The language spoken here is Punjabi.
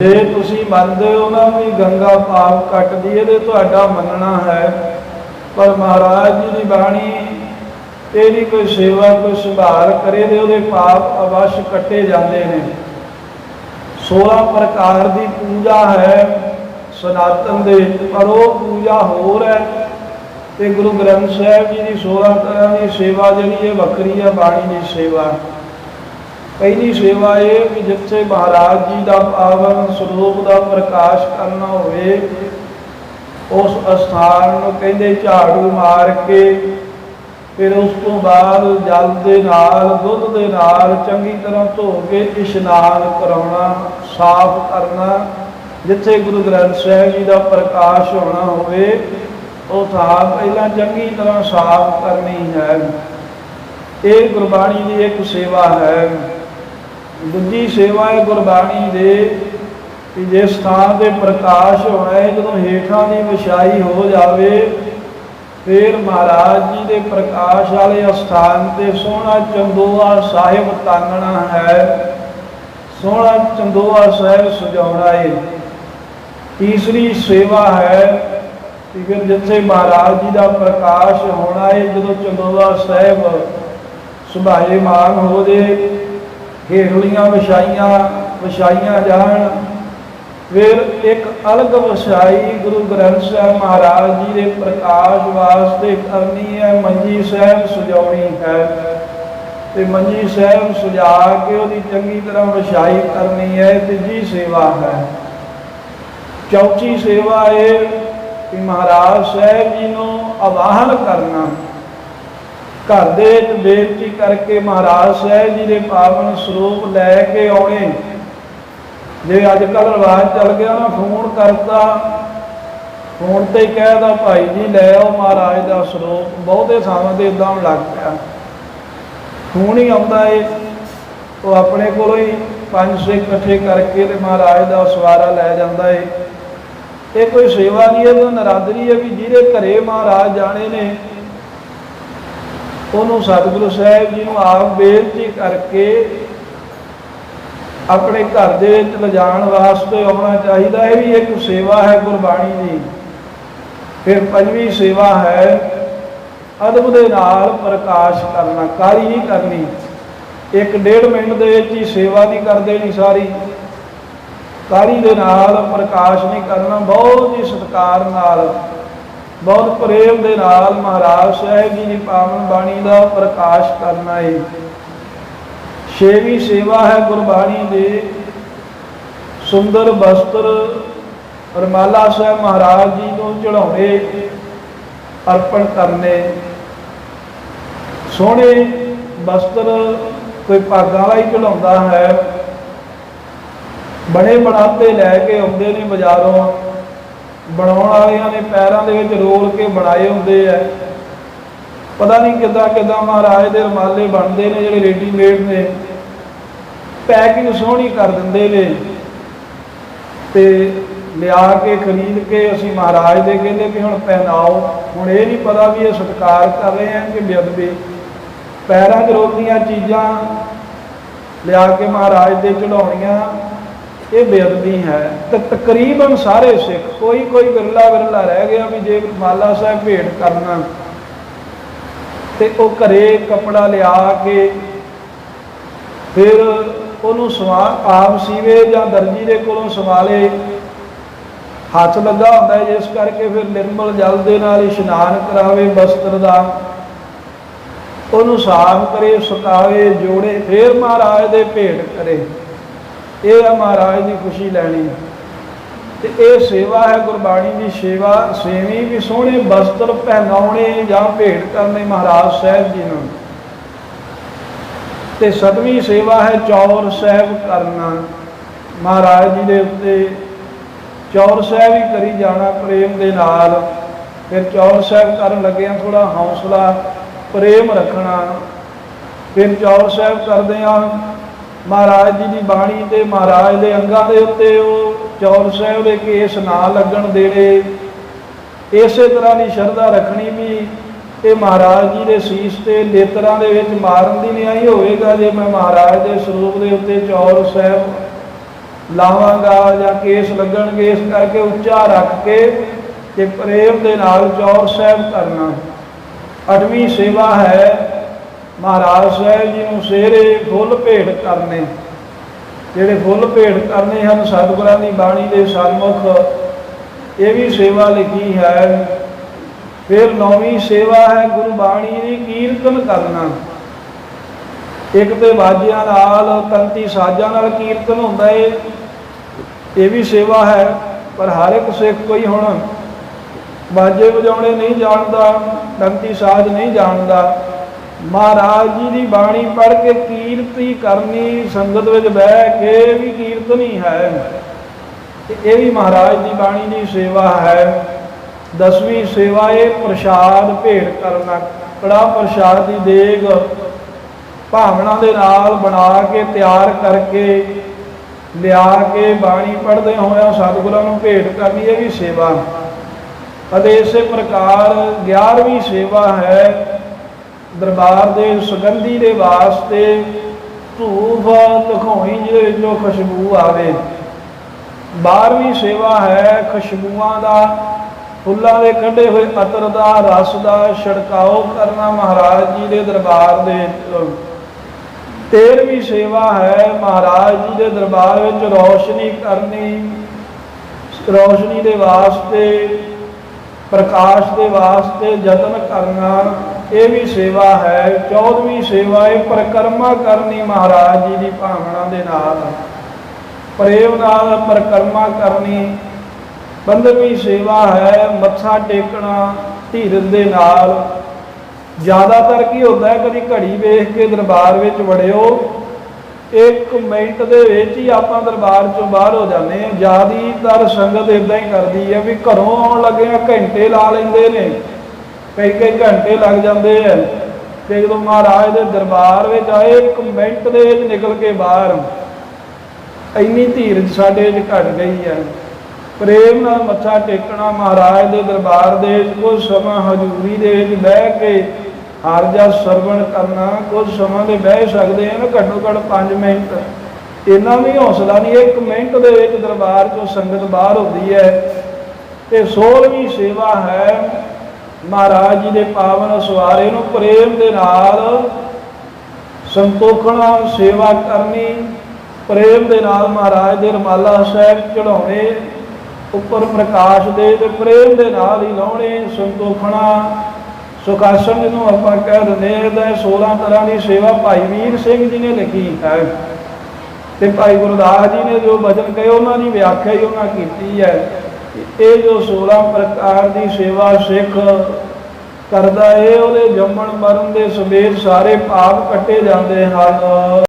ਜੇ ਤੁਸੀਂ ਮੰਨਦੇ ਹੋ ਨਾ ਵੀ ਗੰਗਾ ਪਾਪ ਕੱਟਦੀ ਹੈ ਤੇ ਤੁਹਾਡਾ ਮੰਨਣਾ ਹੈ। ਪਰ ਮਹਾਰਾਜ ਜੀ ਦੀ ਬਾਣੀ, ਇਹਦੀ ਕੋਈ ਸੇਵਾ, ਕੋਈ ਸੁਧਾਰ ਕਰੇ ਤੇ ਉਹਦੇ ਪਾਪ ਅਵਸ਼ ਕੱਟੇ ਜਾਂਦੇ ਨੇ। 16 ਪ੍ਰਕਾਰ ਦੀ ਪੂਜਾ ਹੈ ਸਨਾਤਨ ਦੇ, ਪਰ ਉਹ ਪੂਜਾ ਹੋਰ ਹੈ। ਤੇ ਗੁਰੂ ਗ੍ਰੰਥ ਸਾਹਿਬ ਜੀ ਦੀ 16 ਤਰ੍ਹਾਂ ਦੀ ਸੇਵਾ ਜਿਹੜੀ ਹੈ, ਵੱਖਰੀ ਹੈ, ਬਾਣੀ ਦੀ ਸੇਵਾ। ਪਹਿਲੀ ਸੇਵਾ ਇਹ ਕਿ ਜਿੱਥੇ ਮਹਾਰਾਜ ਜੀ ਦਾ ਪਾਵਨ ਸਰੂਪ ਦਾ ਪ੍ਰਕਾਸ਼ ਕਰਨਾ ਹੋਵੇ, ਉਸ ਅਸਥਾਨ ਨੂੰ ਕਹਿੰਦੇ ਝਾੜੂ ਮਾਰ ਕੇ, ਫਿਰ ਉਸ ਤੋਂ ਬਾਅਦ ਜਲ ਦੇ ਨਾਲ, ਦੁੱਧ ਦੇ ਨਾਲ ਚੰਗੀ ਤਰ੍ਹਾਂ ਧੋ ਕੇ ਇਸ਼ਨਾਨ ਕਰਾਉਣਾ, ਸਾਫ਼ ਕਰਨਾ, ਜਿੱਥੇ ਗੁਰੂ ਗ੍ਰੰਥ ਸਾਹਿਬ ਜੀ ਦਾ ਪ੍ਰਕਾਸ਼ ਹੋਣਾ ਹੋਵੇ, ਉਹ ਥਾਂ ਪਹਿਲਾਂ ਚੰਗੀ ਤਰ੍ਹਾਂ ਸਾਫ਼ ਕਰਨੀ ਹੈ। ਇਹ ਗੁਰਬਾਣੀ ਦੀ ਇੱਕ ਸੇਵਾ ਹੈ। ਦੂਜੀ ਸੇਵਾ ਹੈ ਗੁਰਬਾਣੀ ਦੇ, ਕਿ ਜਿਸ ਸਥਾਨ ਤੇ ਪ੍ਰਕਾਸ਼ ਹੋਣਾ ਹੈ, ਜਦੋਂ ਹੇਠਾਂ ਦੀ ਵਿਛਾਈ ਹੋ ਜਾਵੇ, ਫਿਰ ਮਹਾਰਾਜ ਜੀ ਦੇ ਪ੍ਰਕਾਸ਼ ਵਾਲੇ ਅਸਥਾਨ ਤੇ ਸੋਹਣਾ ਚੰਦੋਆ ਸਾਹਿਬ ਤਾਨਣਾ ਹੈ। ਸੋਹਣਾ ਚੰਦੋਆ ਸਾਹਿਬ ਸਜਾਉਣਾ ਹੈ। ਤੀਸਰੀ ਸੇਵਾ ਹੈ ਕਿ ਫਿਰ ਜਿੱਥੇ ਮਹਾਰਾਜ ਜੀ ਦਾ ਪ੍ਰਕਾਸ਼ ਹੋਣਾ ਹੈ, ਜਦੋਂ ਚੰਦੋਆ ਸਾਹਿਬ ਸੁਭਾਏ ਮਾਨ ਹੋ ਜੇ ਹੇਠਲੀਆਂ ਵਿਛਾਈਆਂ ਵਿਛਾਈਆਂ ਜਾਣ। ਫਿਰ ਇੱਕ ਅਲਗ ਵਿਛਾਈ ਗੁਰੂ ਗ੍ਰੰਥ ਸਾਹਿਬ ਮਹਾਰਾਜ ਜੀ ਦੇ ਪ੍ਰਕਾਸ਼ ਵਾਸਤੇ ਕਰਨੀ ਹੈ, ਮੰਜੀ ਸਾਹਿਬ ਸਜਾਉਣੀ ਹੈ। ਤੇ ਮੰਜੀ ਸਾਹਿਬ ਸਜਾ ਕੇ ਉਹਦੀ ਚੰਗੀ ਤਰ੍ਹਾਂ ਵਿਛਾਈ ਕਰਨੀ ਹੈ, ਤੀਜੀ ਸੇਵਾ ਹੈ। ਚੌਥੀ ਸੇਵਾ ਇਹ ਕਿ ਮਹਾਰਾਜ ਸਾਹਿਬ ਜੀ ਨੂੰ ਆਵਾਹਨ ਕਰਨਾ। ਘਰ ਦੇ ਵਿੱਚ ਬੇਨਤੀ ਕਰਕੇ ਮਹਾਰਾਜ ਸਾਹਿਬ ਜੀ ਦੇ ਪਾਵਨ ਸਰੂਪ ਲੈ ਕੇ ਆਉਣੇ। ਜੇ ਅੱਜ ਕੱਲ ਰਿਵਾਜ ਚੱਲ ਗਿਆ ਨਾ ਫੋਨ ਕਰਤਾ। ਫੋਨ ਤੇ ਕਹਿਦਾ ਭਾਈ ਜੀ, ਲੈ ਆਓ ਮਹਾਰਾਜ ਦਾ ਸਰੂਪ। ਬਹੁਤੇ ਥਾਵਾਂ ਤੇ ਇਦਾਂ ਲੱਗ ਪਿਆ। ਫੋਨ ਹੀ ਆਉਂਦਾ ਏ। ਉਹ ਆਪਣੇ ਕੋਲੋਂ ਹੀ ਪੰਜ ਛੇ ਇਕੱਠੇ ਕਰਕੇ ਤੇ ਮਹਾਰਾਜ ਦਾ ਸਵਾਰਾ ਲੈ ਜਾਂਦਾ ਏ। ਇਹ ਕੋਈ ਸੇਵਾ ਨਹੀਂ, ਇਹ ਨਰਾਦਰੀ ਹੈ ਵੀ ਜਿਹਦੇ ਘਰੇ ਮਹਾਰਾਜ ਜਾਣੇ ਨੇ ਉਹਨੂੰ ਸਤਿਗੁਰੂ ਸਾਹਿਬ ਜੀ ਨੂੰ ਆਪ ਬੇਨਤੀ ਕਰਕੇ ਆਪਣੇ ਘਰ ਦੇ ਵਿੱਚ ਲਿਜਾਣ ਵਾਸਤੇ ਆਉਣਾ ਚਾਹੀਦਾ। ਇਹ ਵੀ ਇੱਕ ਸੇਵਾ ਹੈ ਗੁਰਬਾਣੀ ਦੀ। ਫਿਰ ਪੰਜਵੀਂ ਸੇਵਾ ਹੈ ਅਦਬ ਦੇ ਨਾਲ ਪ੍ਰਕਾਸ਼ ਕਰਨਾ, ਕਾਰੀ ਨਹੀਂ ਕਰਨੀ। ਇੱਕ ਡੇਢ ਮਿੰਟ ਦੇ ਵਿੱਚ ਹੀ ਸੇਵਾ ਨਹੀਂ ਕਰ ਦੇਣੀ ਸਾਰੀ। ਕਾਰੀ ਦੇ ਨਾਲ ਪ੍ਰਕਾਸ਼ ਨਹੀਂ ਕਰਨਾ, ਬਹੁਤ ਹੀ ਸਤਿਕਾਰ ਨਾਲ ਬਹੁਤ ਪ੍ਰੇਮ ਦੇ ਨਾਲ ਮਹਾਰਾਜ ਸਾਹਿਬ ਜੀ ਦੀ ਪਾਵਨ ਬਾਣੀ ਦਾ ਪ੍ਰਕਾਸ਼ ਕਰਨਾ ਹੈ ਛੇਵੀਂ ਸੇਵਾ ਹੈ ਗੁਰਬਾਣੀ ਦੇ। ਸੁੰਦਰ ਵਸਤਰ ਰਮਾਲਾ ਸਾਹਿਬ ਮਹਾਰਾਜ ਜੀ ਨੂੰ ਚੜਾਉਣੇ ਅਰਪਣ ਕਰਨੇ। ਸੋਹਣੇ ਵਸਤਰ ਕੋਈ ਭਾਗਾਂ ਵਾਲਾ ਹੀ ਚੜਾਉਂਦਾ ਹੈ। ਬਣੇ ਬਣਾਤੇ ਲੈ ਕੇ ਆਉਂਦੇ ਨੇ ਬਾਜ਼ਾਰੋਂ। ਬਣਾਉਣ ਵਾਲਿਆਂ ਨੇ ਪੈਰਾਂ ਦੇ ਵਿੱਚ ਰੋਲ ਕੇ ਬਣਾਏ ਹੁੰਦੇ ਆ। ਪਤਾ ਨਹੀਂ ਕਿੱਦਾਂ ਕਿੱਦਾਂ ਮਹਾਰਾਜ ਦੇ ਰਮਾਲੇ ਬਣਦੇ ਨੇ, ਜਿਹੜੇ ਰੈਡੀਮੇਡ ਨੇ। ਪੈਕਿੰਗ ਸੋਹਣੀ ਕਰ ਦਿੰਦੇ ਨੇ। ਤੇ ਲਿਆ ਕੇ, ਖਰੀਦ ਕੇ ਅਸੀਂ ਮਹਾਰਾਜ ਦੇ ਕਹਿੰਦੇ ਵੀ ਹੁਣ ਪਹਿਨਾਓ। ਹੁਣ ਇਹ ਨਹੀਂ ਪਤਾ ਵੀ ਇਹ ਸਤਿਕਾਰ ਕਰ ਰਹੇ ਆ ਕਿ ਬੇਅਦਬੀ। ਪੈਰਾਂ 'ਚ ਰੋਲਦੀਆਂ ਚੀਜ਼ਾਂ ਲਿਆ ਕੇ ਮਹਾਰਾਜ ਦੇ ਚੜਾਉਣੀਆਂ ਇਹ ਬੇਅਦਬੀ ਹੈ। ਤੇ ਤਕਰੀਬਨ ਸਾਰੇ ਸਿੱਖ ਕੋਈ ਕੋਈ ਵਿਰਲਾ ਵਿਰਲਾ ਰਹਿ ਗਿਆ ਵੀ ਜੇ ਮਾਲਾ ਸਾਹਿਬ ਭੇਟ ਕਰਨਾ। ਤੇ ਉਹ ਘਰੇ ਕਪੜਾ ਲਿਆ ਕੇ ਫਿਰ ਉਹਨੂੰ ਸਵਾ ਆਪ ਸੀਵੇ ਜਾਂ ਦਰਜੀ ਦੇ ਕੋਲੋਂ ਸਵਾਲੇ ਹੱਥ ਲੱਗਾ ਹੁੰਦਾ ਜਿਸ ਕਰਕੇ ਫਿਰ ਨਿਰਮਲ ਜਲ ਦੇ ਨਾਲ ਇਸ਼ਨਾਨ ਕਰਾਵੇ ਬਸਤਰ ਦਾ। ਉਹਨੂੰ ਸਾਫ਼ ਕਰੇ, ਸੁਕਾਵੇ, ਜੋੜੇ, ਫਿਰ ਮਹਾਰਾਜ ਦੇ ਭੇਟ ਕਰੇ। ਇਹ ਆ ਮਹਾਰਾਜ ਦੀ ਖੁਸ਼ੀ ਲੈਣੀ ਤੇ ਇਹ ਸੇਵਾ ਹੈ ਗੁਰਬਾਣੀ ਦੀ ਸੇਵਾ, ਸੇਵੀ ਵੀ ਸੋਹਣੇ ਵਸਤਰ ਪਹਿਨਾਉਣੇ ਜਾਂ ਭੇਟ ਕਰਨੇ ਮਹਾਰਾਜ ਸਾਹਿਬ ਜੀ ਨੂੰ। ਤੇ ਸਤਵੀਂ ਸੇਵਾ ਹੈ ਚੌਰ ਸਾਹਿਬ ਕਰਨਾ। ਮਹਾਰਾਜ ਜੀ ਦੇ ਉੱਤੇ ਚੌਰ ਸਾਹਿਬ ਹੀ ਕਰੀ ਜਾਣਾ ਪ੍ਰੇਮ ਦੇ ਨਾਲ। ਫਿਰ ਚੌਰ ਸਾਹਿਬ ਕਰਨ ਲੱਗਿਆਂ ਥੋੜਾ ਹੌਸਲਾ, ਪ੍ਰੇਮ ਰੱਖਣਾ। ਫਿਰ ਚੌਰ ਸਾਹਿਬ ਕਰਦੇ ਆ ਮਹਾਰਾਜ ਜੀ ਦੀ ਬਾਣੀ ਤੇ ਮਹਾਰਾਜ ਦੇ ਅੰਗਾਂ ਦੇ ਉੱਤੇ ਉਹ ਚੌਰ ਸਾਹਿਬ ਦੇ ਕੇਸ ਨਾ ਲੱਗਣ ਦੇਣੇ। ਇਸੇ ਤਰ੍ਹਾਂ ਦੀ ਸ਼ਰਧਾ ਰੱਖਣੀ ਵੀ ਇਹ ਮਹਾਰਾਜ ਜੀ ਦੇ ਸੀਸ ਤੇ ਨੇਤਰਾਂ ਦੇ ਵਿੱਚ ਮਾਰਨ ਦੀ ਨਿਆਈ ਹੋਵੇਗਾ ਜੇ ਮੈਂ ਮਹਾਰਾਜ ਦੇ ਸਰੂਪ ਦੇ ਉੱਤੇ ਚੌਰ ਸਾਹਿਬ ਲਾਵਾਂਗਾ ਜਾਂ ਕੇਸ ਲੱਗਣਗੇ, ਇਸ ਕਰਕੇ ਉੱਚਾ ਰੱਖ ਕੇ ਤੇ ਪ੍ਰੇਮ ਦੇ ਨਾਲ ਚੌਰ ਸਾਹਿਬ ਕਰਨਾ ਅਠਵੀਂ ਸੇਵਾ ਹੈ ਮਹਾਰਾਜ ਸਾਹਿਬ ਜੀ ਨੂੰ ਸੇਰੇ ਫੁੱਲ ਭੇਟ ਕਰਨੇ। ਜਿਹੜੇ ਫੁੱਲ ਭੇਟ ਕਰਨੇ ਹਨ, ਸਤਿਗੁਰਾਂ ਦੀ ਬਾਣੀ ਦੇ ਸਨਮੁਖ, ਇਹ ਵੀ ਸੇਵਾ ਲਿਖੀ ਹੈ। ਫਿਰ ਨੌਵੀਂ ਸੇਵਾ ਹੈ ਗੁਰੂ ਬਾਣੀ ਦੀ ਕੀਰਤਨ ਕਰਨਾ। ਇੱਕ ਤੇ ਬਾਜਿਆਂ ਨਾਲ, ਤੰਤੀ ਸਾਜ਼ਾਂ ਨਾਲ ਕੀਰਤਨ ਹੁੰਦਾ ਏ। ਇਹ ਵੀ ਸੇਵਾ ਹੈ, ਪਰ ਹਰ ਇੱਕ ਸਿੱਖ ਕੋਈ ਹੁਣ ਬਾਜੇ ਵਜਾਉਣੇ ਨਹੀਂ ਜਾਣਦਾ, ਤੰਤੀ ਸਾਜ਼ ਨਹੀਂ ਜਾਣਦਾ। ਮਹਾਰਾਜ ਜੀ ਦੀ ਬਾਣੀ ਪੜ੍ਹ ਕੇ ਕੀਰਤੀ ਕਰਨੀ ਸੰਗਤ ਵਿੱਚ ਬਹਿ ਕੇ ਵੀ ਕੀਰਤਨੀ ਹੈ। ਤੇ ਇਹ ਵੀ ਮਹਾਰਾਜ ਦੀ ਬਾਣੀ ਦੀ ਸੇਵਾ ਹੈ। ਦਸਵੀਂ ਸੇਵਾ ਇਹ ਪ੍ਰਸ਼ਾਦ ਭੇਟ ਕਰਨਾ। ਕੜਾ ਪ੍ਰਸ਼ਾਦ ਦੀ ਦੇਗ ਭਾਵਨਾ ਦੇ ਨਾਲ ਬਣਾ ਕੇ ਤਿਆਰ ਕਰਕੇ ਲਿਆ ਕੇ ਬਾਣੀ ਪੜ੍ਹਦੇ ਹੋਇਆ ਸਤਿਗੁਰਾਂ ਨੂੰ ਭੇਟ ਕਰਨੀ ਇਹ ਵੀ ਸੇਵਾ। ਅਤੇ ਇਸੇ ਪ੍ਰਕਾਰ 11ਵੀਂ ਸੇਵਾ ਹੈ। ਦਰਬਾਰ ਦੇ ਸੁਗੰਧੀ ਦੇ ਵਾਸਤੇ ਧੂਫ ਲਖੋਈ ਜਿਹਦੇ ਵਿੱਚੋਂ ਖੁਸ਼ਬੂ ਆਵੇ। 12ਵੀਂ ਸੇਵਾ ਹੈ ਖੁਸ਼ਬੂਆਂ ਦਾ। ਫੁੱਲਾਂ ਦੇ ਕੱਢੇ ਹੋਏ ਅਤਰ ਦਾ ਰਸ ਦਾ ਛਿੜਕਾਓ ਕਰਨਾ ਮਹਾਰਾਜ ਜੀ ਦੇ ਦਰਬਾਰ ਦੇ ਵਿੱਚ। ਤੇਰਵੀਂ ਸੇਵਾ ਹੈ ਮਹਾਰਾਜ ਜੀ ਦੇ ਦਰਬਾਰ ਵਿੱਚ ਰੌਸ਼ਨੀ ਕਰਨੀ। ਰੌਸ਼ਨੀ ਦੇ ਵਾਸਤੇ, ਪ੍ਰਕਾਸ਼ ਦੇ ਵਾਸਤੇ ਯਤਨ ਕਰਨਾ। ਇਹ ਵੀ ਸੇਵਾ ਹੈ। 14ਵੀਂ ਸੇਵਾ ਹੈ, ਪਰਿਕਰਮਾ ਕਰਨੀ ਮਹਾਰਾਜ ਜੀ ਦੀ ਭਾਵਨਾ ਦੇ ਨਾਲ। ਪ੍ਰੇਮ ਨਾਲ ਪਰਿਕਰਮਾ ਕਰਨੀ 15ਵੀਂ ਸੇਵਾ ਹੈ, ਮੱਥਾ ਟੇਕਣਾ ਧੀਰਜ ਦੇ ਨਾਲ। ਜ਼ਿਆਦਾਤਰ ਕੀ ਹੁੰਦਾ ਹੈ, ਕਦੀ ਘੜੀ ਵੇਖ ਕੇ ਦਰਬਾਰ ਵਿੱਚ ਵੜਿਓ। ਇੱਕ ਮਿੰਟ ਦੇ ਵਿੱਚ ਹੀ ਆਪਾਂ ਦਰਬਾਰ ਚੋਂ ਬਾਹਰ ਹੋ ਜਾਂਦੇ ਹਾਂ। ਜ਼ਿਆਦੀਤਰ ਸੰਗਤ ਇਦਾਂ ਹੀ ਕਰਦੀ ਹੈ ਵੀ ਘਰੋਂ ਆਉਣ ਲੱਗਿਆ ਘੰਟੇ ਲਾ ਲੈਂਦੇ ਨੇ। ਕਈ ਕਈ ਘੰਟੇ ਲੱਗ ਜਾਂਦੇ ਆ ਤੇ ਜਦੋਂ ਮਹਾਰਾਜ ਦੇ ਦਰਬਾਰ ਵਿੱਚ ਆਏ, ਇੱਕ ਮਿੰਟ ਦੇ ਵਿੱਚ ਨਿਕਲ ਕੇ ਬਾਹਰ। ਇੰਨੀ ਧੀਰਜ ਸਾਡੇ ਵਿੱਚ ਘਟ ਗਈ ਹੈ ਪ੍ਰੇਮ ਨਾਲ ਮੱਥਾ ਟੇਕਣਾ ਮਹਾਰਾਜ ਦੇ ਦਰਬਾਰ ਦੇ ਵਿੱਚ, ਕੁਝ ਸਮਾਂ ਹਜ਼ੂਰੀ ਦੇ ਵਿੱਚ ਬਹਿ ਕੇ ਹਰ ਜਾ ਸਰਵਣ ਕਰਨਾ, ਕੁਝ ਸਮਾਂ ਦੇ ਬਹਿ ਸਕਦੇ ਆ ਨਾ ਘੱਟੋ ਘੱਟ 5 ਮਿੰਟ। ਇੰਨਾ ਵੀ ਹੌਸਲਾ ਨਹੀਂ, ਇੱਕ ਮਿੰਟ ਦੇ ਵਿੱਚ ਦਰਬਾਰ ਚੋਂ ਸੰਗਤ ਬਾਹਰ ਹੁੰਦੀ ਹੈ ਤੇ 16ਵੀਂ ਸੇਵਾ ਹੈ ਮਹਾਰਾਜ ਜੀ ਦੇ ਪਾਵਨ ਸਵਾਰੇ ਨੂੰ ਪ੍ਰੇਮ ਦੇ ਨਾਲ ਸੰਤੋਖਣਾ, ਸੇਵਾ ਕਰਨੀ, ਪ੍ਰੇਮ ਦੇ ਨਾਲ ਮਹਾਰਾਜ ਦੇ ਰਮਾਲਾ ਸਾਹਿਬ ਚੜਾਉਣੇ ਉੱਪਰ ਪ੍ਰਕਾਸ਼ ਦੇ ਤੇ ਪ੍ਰੇਮ ਦੇ ਨਾਲ ਹੀ ਲਾਉਣੇ, ਸੰਤੋਖਣਾ, ਸੁਖਾਸਨ ਜਿਹਨੂੰ ਆਪਾਂ ਕਹਿ ਦਿੰਦੇ ਹਾਂ ਇਹਦਾ 16 ਤਰ੍ਹਾਂ ਦੀ ਸੇਵਾ ਭਾਈ ਵੀਰ ਸਿੰਘ ਜੀ ਨੇ ਲਿਖੀ ਹੈ। ਤੇ ਭਾਈ ਗੁਰਦਾਸ ਜੀ ਨੇ ਜੋ ਬਚਨ ਕਹੇ, ਉਹਨਾਂ ਦੀ ਵਿਆਖਿਆ ਹੀ ਉਹਨਾਂ ਕੀਤੀ ਹੈ। ਇਹ ਜੋ 16 ਪ੍ਰਕਾਰ ਦੀ ਸੇਵਾ ਸਿੱਖ ਕਰਦਾ ਏ, ਉਹਦੇ ਜੰਮਣ ਮਰਨ ਦੇ ਸਮੇਤ ਸਾਰੇ ਪਾਪ ਕੱਟੇ ਜਾਂਦੇ ਹਨ।